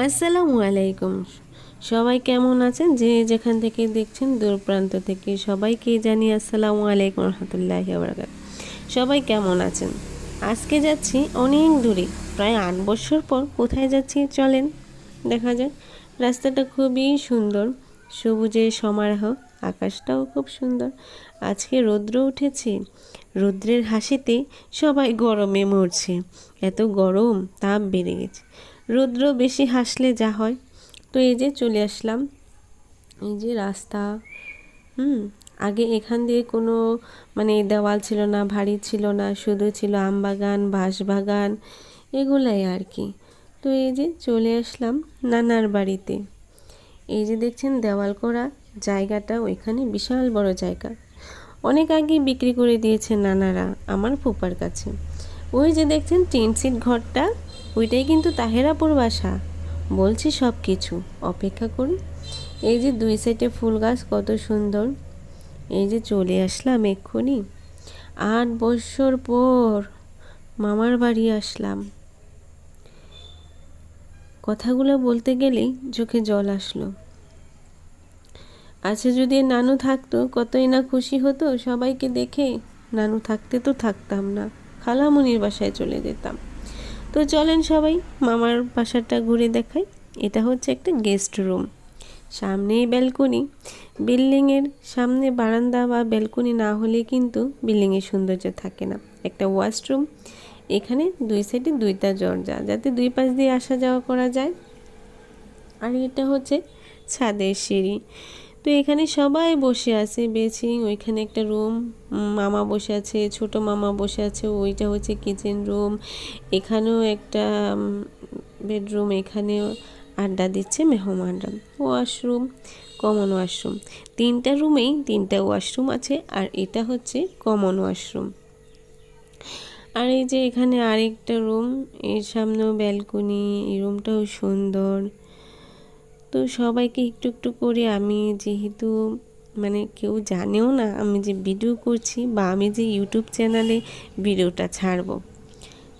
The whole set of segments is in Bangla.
আসসালামু আলাইকুম। সবাই কেমন আছেন? যে যেখান থেকে দেখছেন, দূর প্রান্ত থেকে সবাইকে জানি আসসালামু আলাইকুম রহমতুল্লাহ সবাই কেমন আছেন? আজকে যাচ্ছি অনেক দূরে, প্রায় আট বছর পর কোথায় যাচ্ছি চলেন, দেখা যাক। রাস্তাটা খুবই সুন্দর, সবুজের সমারোহ, আকাশটাও খুব সুন্দর। আজকে রৌদ্র উঠেছে, রৌদ্রের হাসিতে সবাই গরমে মরছে, এত গরম, তাপ বেড়ে গেছে। রৌদ্র বেশি হাসলে যা হয়। তো এই যে চলে আসলাম। এই যে রাস্তা। হুম, আগে এখান দিয়ে কোনো মানে দেওয়াল ছিল না, ভারী ছিল না, শুধু ছিল আম বাগান, বাঁশ বাগান, এগুলাই আর কি। তো এই যে চলে আসলাম নানার বাড়িতে। এই যে দেখছেন দেওয়াল করা জায়গাটা ওইখানে বিশাল বড় জায়গা। অনেক আগে বিক্রি করে দিয়েছে নানারা আমার ফুপার কাছে। ওই যে দেখছেন টিন সিট ঘরটা ওইটাই কিন্তু তাহেরাপুর বাসা। বলছি সব কিছু। অপেক্ষা করুন। এই যে দুই সাইডে ফুল গাছ কত সুন্দর। এই যে চলে আসলাম এক্ষুনি। আট বছর পর মামার বাড়ি আসলাম। কথাগুলো বলতে গেলেই চোখে জল আসলো। আচ্ছা যদি নানু থাকতো, কতই না খুশি হতো, সবাইকে দেখে নানু থাকতে তো থাকতাম না। খালামুনির বাসায় চলে যেতাম। তো চলেন সবাই, মামার বাসাটা ঘুরে দেখাই। এটা হচ্ছে একটা গেস্ট রুম। সামনেই ব্যালকনি। বিল্ডিংয়ের সামনে বারান্দা বা ব্যালকনি না হলে কিন্তু বিল্ডিংয়ের সৌন্দর্য থাকে না। একটা ওয়াশরুম। এখানে দুই সাইডে দুইটা দরজা, যাতে দুই পাশ দিয়ে আসা যাওয়া করা যায়। আর এটা হচ্ছে ছাদের সিঁড়ি। তো এখানে সবাই বসে আছে বেচিং ওইখানে একটা রুম মামা বসে আছে, ছোট মামা বসে আছে, ওইটা হচ্ছে কিচেন রুম এখানেও একটা বেডরুম এখানেও আড্ডা দিচ্ছে মেহমানরা। ওয়াশরুম কমন ওয়াশরুম তিনটা রুমেই তিনটা ওয়াশরুম আছে, আর এটা হচ্ছে কমন ওয়াশরুম আর এই যে এখানে আরেকটা রুম এর সামনেও ব্যালকনি এই রুমটাও সুন্দর। তো সবাইকে একটু একটু করে আমি যেহেতু মানে কেউ জানেও না, আমি যে ভিডিও করছি বা আমি যে ইউটিউব চ্যানেলে ভিডিওটা ছাড়ব।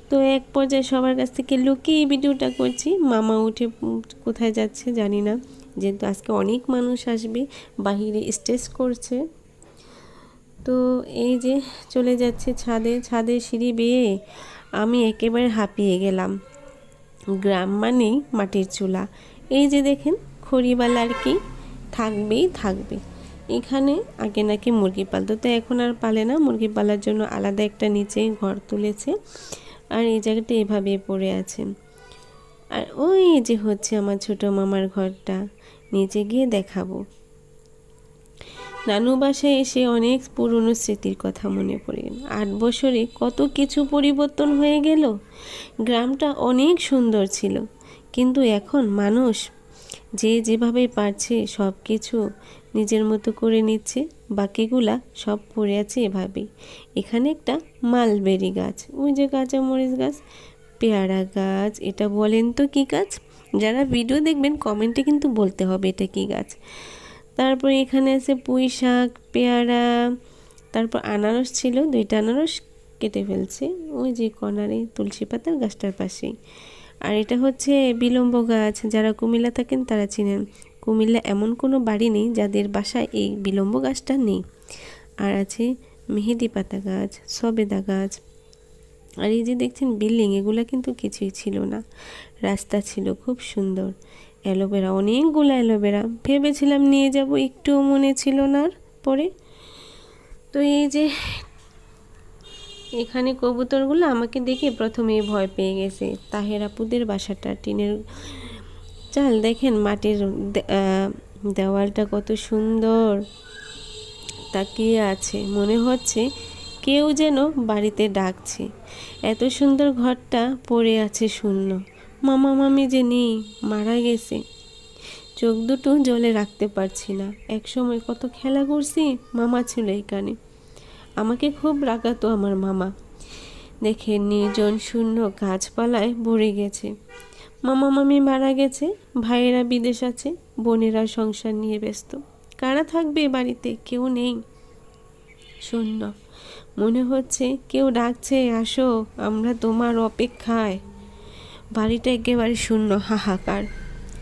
তো এক পর্যায়ে সবার কাছ থেকে লুকিয়ে ভিডিওটা করছি। মামা উঠে কোথায় যাচ্ছে জানি না, যেহেতু আজকে অনেক মানুষ আসবে, বাহিরে স্টেজ করছে। তো এই যে চলে যাচ্ছে ছাদে ছাদে সিঁড়ি বেয়ে আমি একেবারে হাঁপিয়ে গেলাম। গ্রাম মানেই মাটির চুলা। এই যে দেখেন খড়িবালা আর কি, থাকবেই, থাকবে। এখানে আগে নাকি মুরগি পালতো, তো এখন আর পালে না। মুরগি পালার জন্য আলাদা একটা নিচে ঘর তুলেছে। আর এই জায়গাটা এভাবে পড়ে আছে। আর ওই যে হচ্ছে আমার ছোট মামার ঘরটা, নিচে গিয়ে দেখাবো। নানু বাসায় এসে অনেক পুরনো স্মৃতির কথা মনে পড়ে আট বছরে কত কিছু পরিবর্তন হয়ে গেল। গ্রামটা অনেক সুন্দর ছিল। কিন্তু এখন মানুষ যে যেভাবে পারছে সব কিছু নিজের মতো করে নিচ্ছে, বাকিগুলা সব পড়ে আছে এভাবেই। এখানে একটা মালবেরি গাছ, ওই যে কাঁচা মরিচ গাছ, পেয়ারা গাছ, এটা বলেন তো কী গাছ? যারা ভিডিও দেখবেন কমেন্টে কিন্তু বলতে হবে এটা কী গাছ। তারপর এখানে আছে পুঁই শাক, পেয়ারা, তারপর আনারস ছিল, দুইটা আনারস কেটে ফেলছে, ওই যে কনারে তুলসী পাতার গাছটার পাশেই। আর এটা হচ্ছে বিলম্ব গাছ, যারা কুমিল্লা থাকেন তারা চিনেন। কুমিল্লা এমন কোনো বাড়ি নেই যাদের বাসায় এই বিলম্ব গাছটা নেই। আর আছে মেহেদি পাতা গাছ, সবেদা গাছ। আর এই যে দেখছেন বিল্ডিং, এগুলো কিন্তু কিছুই ছিল না। রাস্তা ছিল খুব সুন্দর। অ্যালোভেরা, অনেকগুলো অ্যালোভেরা। ভেবেছিলাম নিয়ে যাব, একটুও মনে ছিল না পরে। তো এই যে এখানে কবুতরগুলো আমাকে দেখে প্রথমে ভয় পেয়ে গেছে। তাহেরাপুদের বাসাটা, টিনের চাল দেখেন মাটির দেওয়ালটা কত সুন্দর। তাকিয়ে আছে, মনে হচ্ছে কেউ যেন বাড়িতে ডাকছে। এত সুন্দর ঘরটা পড়ে আছে শূন্য। মামা মামি যে নেই, মারা গেছে। চোখ দুটো জলে রাখতে পারছি না। এক সময় কত খেলা করছি, মামা ছিল এখানে। আমাকে খুব রাগাতো আমার মামা। দেখে নির্জন শূন্য গাছপালায় ভরে গেছে। মামা মামি মারা গেছে, ভাইয়েরা বিদেশ আছে, বোনেরা সংসার নিয়ে ব্যস্ত। কারা থাকবে বাড়িতে? কেউ নেই। শূন্য। মনে হচ্ছে কেউ ডাকছে, আসো, আমরা তোমার অপেক্ষায়। বাড়িটা একেবারে শূন্য, হাহাকার।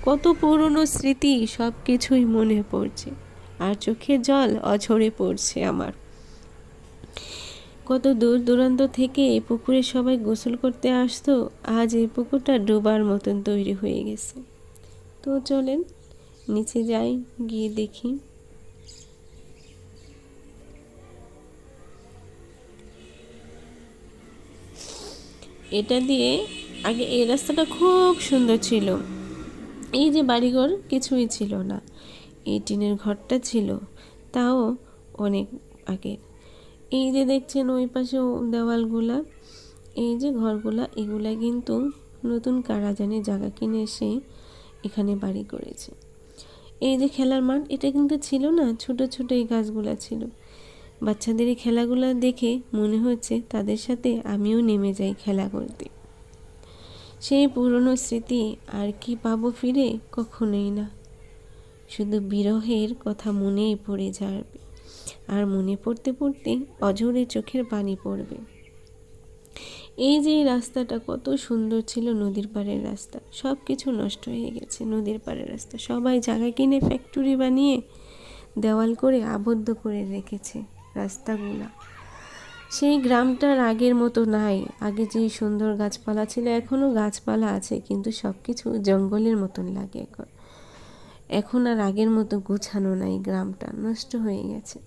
কত পুরনো স্মৃতি সব কিছুই মনে পড়ছে। আর চোখে জল অঝরে পড়ছে আমার। কত দূর দূরান্ত থেকে এই পুকুরে সবাই গোসল করতে আসতো, আজ এই পুকুরটা ডোবার মতন তৈরি হয়ে গেছে। তো চলেন, নিচে যাই, গিয়ে দেখি। এটা দিয়ে আগে এই রাস্তাটা খুব সুন্দর ছিল। এই যে বাড়িঘর কিছুই ছিল না। এই টিনের ঘরটা ছিল, তাও অনেক আগে। এই যে দেখছেন ওই পাশেও দেওয়ালগুলা, এই যে ঘরগুলা, এগুলা কিন্তু নতুন কারা জানে জায়গা কিনে এসে এখানে বাড়ি করেছে। এই যে খেলার মাঠ, এটা কিন্তু ছিল না, ছোট ছোট এই গাছগুলা ছিল। বাচ্চাদের এই খেলাগুলো দেখে মনে হচ্ছে তাদের সাথে আমিও নেমে যাই খেলা করতে। সেই পুরনো স্মৃতি আর কি পাবো ফিরে কখনোই না। শুধু বিরহের কথা মনেই পড়ে যাবে। আর মনে পড়তে পড়তে অঝরে চোখের পানি পড়বে। এই যে রাস্তাটা, কত সুন্দর ছিল নদীর পাড়ের রাস্তা। সব কিছু নষ্ট হয়ে গেছে নদীর পাড়ের রাস্তা। সবাই জায়গা কিনে ফ্যাক্টরি বানিয়ে দেওয়াল করে আবদ্ধ করে রেখেছে রাস্তাগুলা। সেই গ্রামটার আগের মতো নাই। আগে যে সুন্দর গাছপালা ছিল এখনও গাছপালা আছে, কিন্তু সব কিছু জঙ্গলের মতন লাগে এখন। এখন আর আগের মতো গুছানো নাই গ্রামটা, নষ্ট হয়ে গেছে।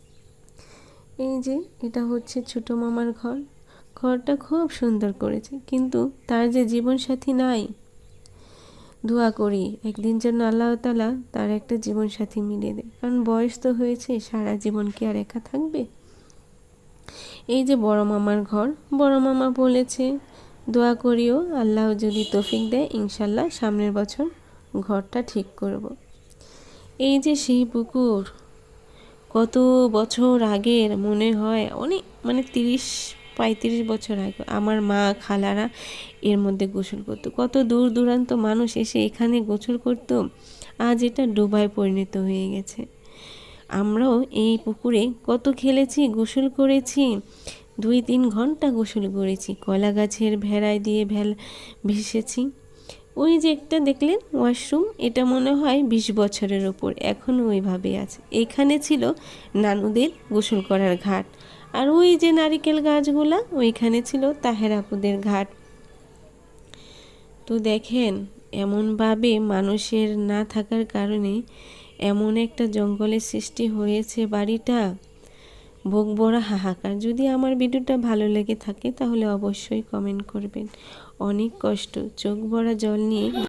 এই যে, এটা হচ্ছে ছোট মামার ঘর। ঘরটা খুব সুন্দর করেছে, কিন্তু তার যে জীবনসাথী নাই, দোয়া করি একদিন যেন আল্লাহ তালা তার একটা জীবনসাথী মিলে দেয়। কারণ বয়স তো হয়েছে, সারা জীবন কি আর একা থাকবে? এই যে বড় মামার ঘর, বড় মামা বলেছে, দোয়া করিও, আল্লাহ যদি তফিক দেয় ইনশাল্লাহ সামনের বছর ঘরটা ঠিক করব। এই যে সেই পুকুর, কত বছর আগের মনে হয় অনেক মানে তিরিশ, পঁয়ত্রিশ বছর আগে আমার মা খালারা এর মধ্যে গোসল করতো। কত দূর দূরান্ত মানুষ এসে এখানে গোসল করতো, আজ এটা ডোবায় পরিণত হয়ে গেছে। আমরাও এই পুকুরে কত খেলেছি, গোসল করেছি, দুই তিন ঘণ্টা গোসল করেছি, কলা গাছের ভেড়ায় দিয়ে ভেল ভেসেছি। ওই যে একটা দেখলেন ওয়াশরুম, এটা মনে হয় বিশ বছরের ওপর এখনও ওইভাবে আছে। এখানে ছিল নানুদের গোসল করার ঘাট, আর ওই যে নারিকেল গাছগুলা, ওইখানে ছিল তাহেরাপুদের ঘাট। তো দেখেন, এমনভাবে মানুষের না থাকার কারণে এমন একটা জঙ্গলের সৃষ্টি হয়েছে বাড়িটা। বুক বড়া হাহাকার। যদি আমার ভিডিওটা ভালো লেগে থাকে, তাহলে অবশ্যই কমেন্ট করবেন। অনেক কষ্ট। চোখ ভরা জল নিয়ে